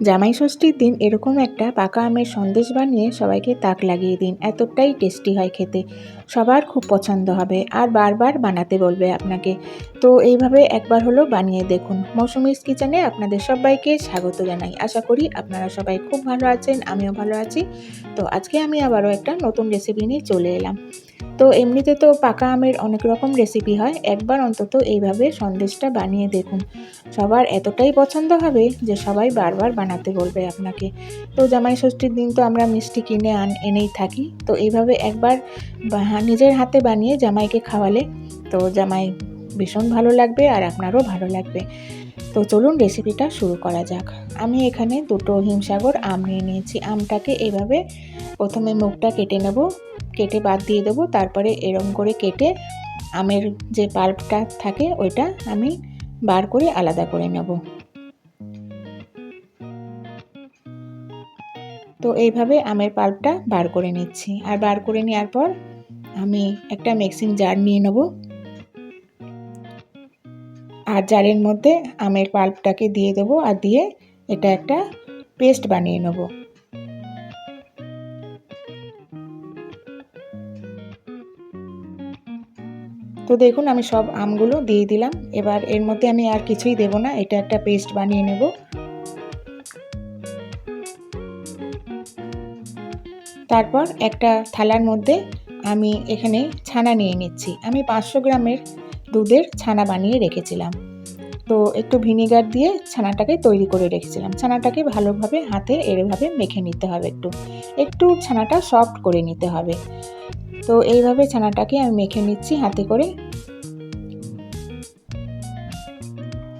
জামাই ষষ্ঠীর দিন এরকম একটা পাকা আমের সন্দেশ বানিয়ে সবাইকে তাক লাগিয়ে দিন। এতটাই টেস্টি হয় খেতে। সবার খুব পছন্দ হবে আর বারবার বানাতে বলবে আপনাকে। তো এইভাবে একবার হলো বানিয়ে দেখুন। মৌসুমিস কিচেনে আপনাদের সবাইকে স্বাগত জানাই। আশা করি আপনারা সবাই খুব ভালো আছেন, আমিও ভালো আছি। তো আজকে আমি আবারও একটা নতুন রেসিপি নিয়ে চলে এলাম। তো এমনিতে তো পাকা আমের অনেক রকম রেসিপি হয়, একবার অন্তত এইভাবে সন্দেশটা বানিয়ে দেখুন। সবার এতটাই পছন্দ হবে যে সবাই বারবার বানাতে বলবে আপনাকে। তো জামাই ষষ্ঠীর দিন তো আমরা মিষ্টি কিনে আন, এনেই থাকি। তো এইভাবে একবার নিজের হাতে বানিয়ে জামাইকে খাওয়ালে তো জামাই ভীষণ ভালো লাগবে আর আপনারও ভালো লাগবে। তো চলুন রেসিপিটা শুরু করা যাক। আমি এখানে দুটো হিমসাগর আম নিয়ে নিয়েছি। আমটাকে এভাবে প্রথমে মুখটা কেটে নেব, কেটে বাদ দিয়ে দেবো, তারপরে এরম করে কেটে আমের যে পাল্পটা থাকে ওইটা আমি বার করে আলাদা করে নেব। তো এইভাবে আমের পাল্পটা বার করে নিচ্ছি। আর বার করে নেওয়ার পর আমি একটা মিক্সিং জার নিয়ে নেব। আর জারের মধ্যে আমের পাল্পটাকে দিয়ে দেবো আর দিয়ে এটা একটা পেস্ট বানিয়ে নেব। তো দেখুন আমি সব আমগুলো দিয়ে দিলাম। এবার এর মধ্যে আমি আর কিছুই দেব না, এটা একটা পেস্ট বানিয়ে নেব। তারপর একটা থালার মধ্যে আমি এখানে ছানা নিয়ে নিচ্ছি। আমি পাঁচশো গ্রামের দুধের ছানা বানিয়ে রেখেছিলাম। তো একটু ভিনিগার দিয়ে ছানাটাকে তৈরি করে রেখেছিলাম। ছানাটাকে ভালোভাবে হাতে এরভাবে মেখে নিতে হবে একটু। একটু ছানাটা সফট করে নিতে হবে। তো এইভাবে ছানাটাকে আমি মেখে নিচ্ছি হাতে করে।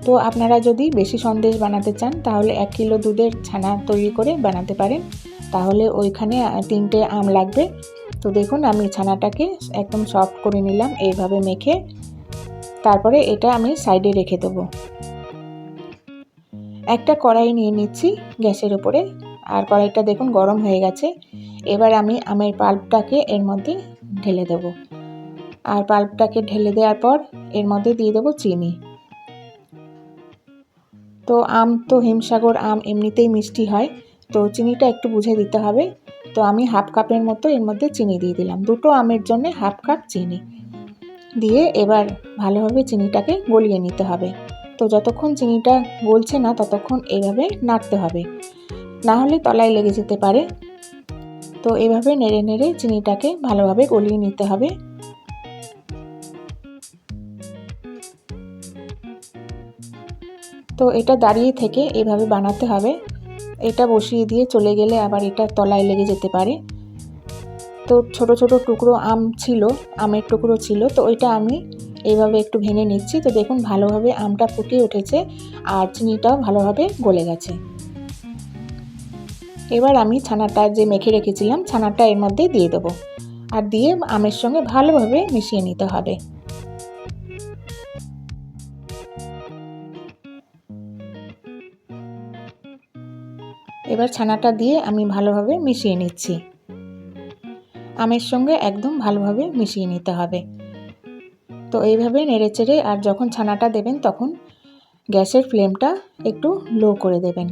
তো আপনারা যদি বেশি সন্দেশ বানাতে চান, তাহলে এক কিলো দুধের ছানা তৈরি করে বানাতে পারেন। তাহলে ওইখানে তিনটে আম লাগবে। তো দেখুন, আমি ছানাটাকে একদম সফট করে নিলাম, এইভাবে মেখে। তারপরে এটা আমি সাইডে রেখে দেবো। একটা কড়াই নিয়ে নিচ্ছি গ্যাসের উপরে। আর কড়াইটা দেখুন, গরম হয়ে গেছে। এবার আমি আমের পাল্পটাকে এর মধ্যে ঢেলে দেব। আর পাল্পটাকে ঢেলে দেওয়ার পর এর মধ্যে দিয়ে দেবো চিনি। তো আম তো হিমসাগর আম এমনিতেই মিষ্টি হয়। তো চিনিটা একটু বুঝে দিতে হবে। তো আমি হাফ কাপের মতো এর মধ্যে চিনি দিয়ে দিলাম। দুটো আমের জন্য হাফ কাপ চিনি। দিয়ে এবার ভালোভাবে চিনিটাকে গলিয়ে নিতে হবে। তো যতক্ষণ চিনিটা গলছে না, ততক্ষণ এইভাবে নাড়তে হবে। না হলে তলায় লেগে যেতে পারে। তো এভাবে নেড়ে নেড়ে চিনিটাকে ভালোভাবে গলিয়ে নিতে হবে। তো এটা দাঁড়িয়ে থেকে এভাবে বানাতে হবে। এটা বসিয়ে দিয়ে চলে গেলে আবার এটা তলায় লেগে যেতে পারে। তো ছোট ছোট টুকরো আম ছিল, আমের টুকরো ছিল, তো ওইটা আমি এইভাবে একটু ভেঙে নিচ্ছি। তো দেখুন ভালোভাবে আমটা ফুটে উঠেছে আর চিনিটাও ভালোভাবে গলে গেছে। এবার আমি ছানাটা যে মেখে রেখেছিলাম, ছানাটা এর মধ্যে দিয়ে দেবো। আর দিয়ে আমের সঙ্গে ভালোভাবে মিশিয়ে নিতে হবে। এবার ছানাটা দিয়ে আমি ভালোভাবে মিশিয়ে নিচ্ছি। আমের সঙ্গে একদম ভালোভাবে মিশিয়ে নিতে হবে। তো এইভাবে নেড়ে চেড়ে আর যখন ছানাটা দেবেন তখন গ্যাসের ফ্লেমটা একটু লো করে দেবেন।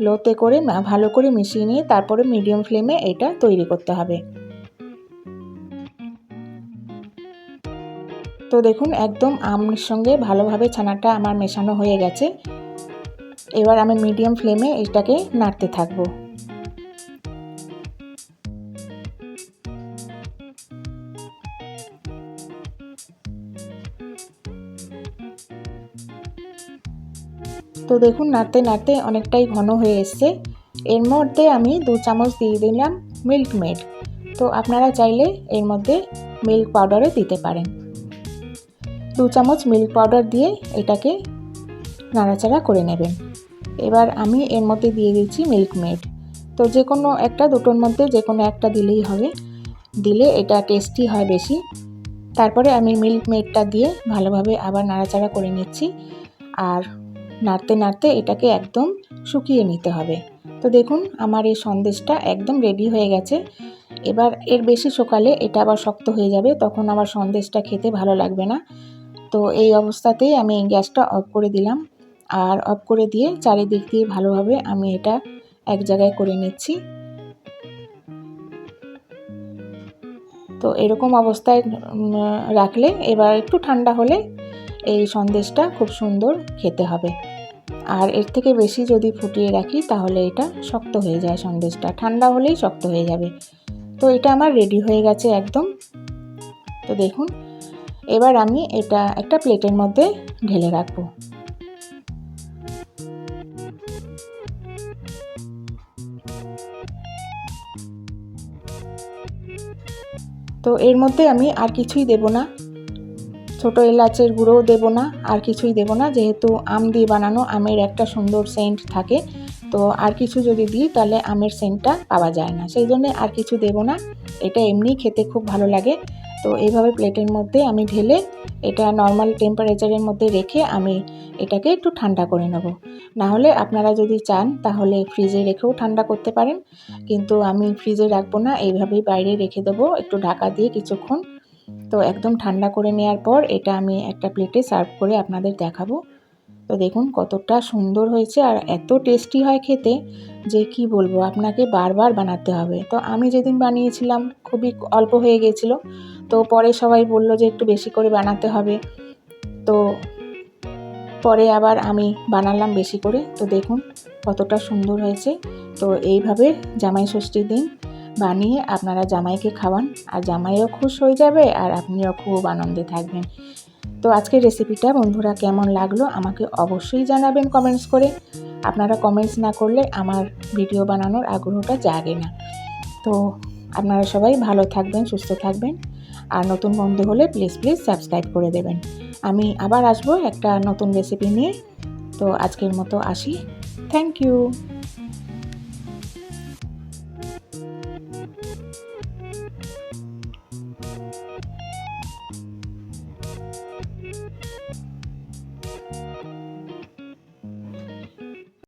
লোতে করে ভালো করে মিশিয়ে নিয়ে তারপরে মিডিয়াম ফ্লেমে এটা তৈরি করতে হবে। তো দেখুন, একদম আমের সঙ্গে ভালোভাবে ছানাটা আমার মেশানো হয়ে গেছে। এবার আমি মিডিয়াম ফ্লেমে এটাকে নাড়তে থাকব। তো দেখুন, নাড়তে নাড়তে অনেকটাই ঘন হয়ে এসছে। এর মধ্যে আমি দু চামচ দিয়ে দিলাম মিল্ক মেড তো আপনারা চাইলে এর মধ্যে মিল্ক পাউডারও দিতে পারেন। দু চামচ মিল্ক পাউডার দিয়ে এটাকে নাড়াচাড়া করে নেবেন। এবার আমি এর মধ্যে দিয়ে দিচ্ছি মিল্ক মেড তো যে কোনো একটা, দুটোর মধ্যে যে কোনো একটা দিলেই হবে। দিলে এটা টেস্টি হয় বেশি। তারপরে আমি মিল্ক মেডটা দিয়ে ভালোভাবে আবার নাড়াচাড়া করে নিচ্ছি। আর নাড়তে নাড়তে এটাকে একদম শুকিয়ে নিতে হবে। তো দেখুন, আমার এই সন্দেশটা একদম রেডি হয়ে গেছে। এবার এর বেশি সকালে এটা আবার শক্ত হয়ে যাবে, তখন আবার সন্দেশটা খেতে ভালো লাগবে না। তো এই অবস্থাতেই আমি গ্যাসটা অফ করে দিলাম। আর অফ করে দিয়ে চারিদিক দিয়ে ভালোভাবে আমি এটা এক জায়গায় করে নিচ্ছি। তো এরকম অবস্থায় রাখলে এবার একটু ঠান্ডা হলে এই সন্দেশটা খুব সুন্দর খেতে হবে। আর এর থেকে বেশি যদি ফুটিয়ে রাখি তাহলে এটা শক্ত হয়ে যায় সন্দেশটা। ঠান্ডা হলেই শক্ত হয়ে যাবে। তো এটা আমার রেডি হয়ে গেছে একদম। তো দেখুন, এবার আমি এটা একটা প্লেটের মধ্যে ঢেলে রাখব। তো এর মধ্যে আমি আর কিছুই দেব না। ছোট এলাচের গুঁড়োও দেব না, আর কিছুই দেব না। যেহেতু আম দিয়ে বানানো, আমের একটা সুন্দর সেন্ট থাকে। তো আর কিছু যদি দিই, তাহলে আমের সেন্টটা পাওয়া যায় না। সেই জন্যে আর কিছু দেব না। এটা এমনি খেতে খুব ভালো লাগে। তো এইভাবে প্লেটের মধ্যে আমি ঢেলে এটা নর্মাল টেম্পারেচারের মধ্যে রেখে আমি এটাকে একটু ঠান্ডা করে নেব। না হলে আপনারা যদি চান, তাহলে ফ্রিজে রেখেও ঠান্ডা করতে পারেন। কিন্তু আমি ফ্রিজে রাখব না, এইভাবেই বাইরে রেখে দেবো, একটু ঢাকা দিয়ে কিছুক্ষণ। তো একদম ঠান্ডা করে নেওয়ার পর এটা আমি একটা প্লেটে সার্ভ করে আপনাদের দেখাবো। তো দেখুন কতটা সুন্দর হয়েছে আর এত টেস্টি হয় খেতে যে কি বলব, আপনাকে বারবার বানাতে হবে। তো আমি যেদিন বানিয়েছিলাম, খুবই অল্প হয়ে গেছিল তো পরে সবাই বলল যে একটু বেশি করে বানাতে হবে। তো পরে আবার আমি বানালাম বেশি করে। তো দেখুন কতটা সুন্দর হয়েছে। তো এইভাবে জামাই ষষ্ঠীর দিন বানিয়ে আপনারা জামাইকে খাওয়ান। আর জামাইও খুশ হয়ে যাবে আর আপনিও খুব আনন্দে থাকবেন। তো আজকের রেসিপিটা বন্ধুরা কেমন লাগল আমাকে অবশ্যই জানাবেন কমেন্টস করে। আপনারা কমেন্টস না করলে আমার ভিডিও বানানোর আগ্রহটা জাগে না। তো আপনারা সবাই ভালো থাকবেন, সুস্থ থাকবেন। আর নতুন বন্ধু হলে প্লিজ প্লিজ সাবস্ক্রাইব করে দেবেন। আমি আবার আসব একটা নতুন রেসিপি নিয়ে। তো আজকের মতো আসি। Thank you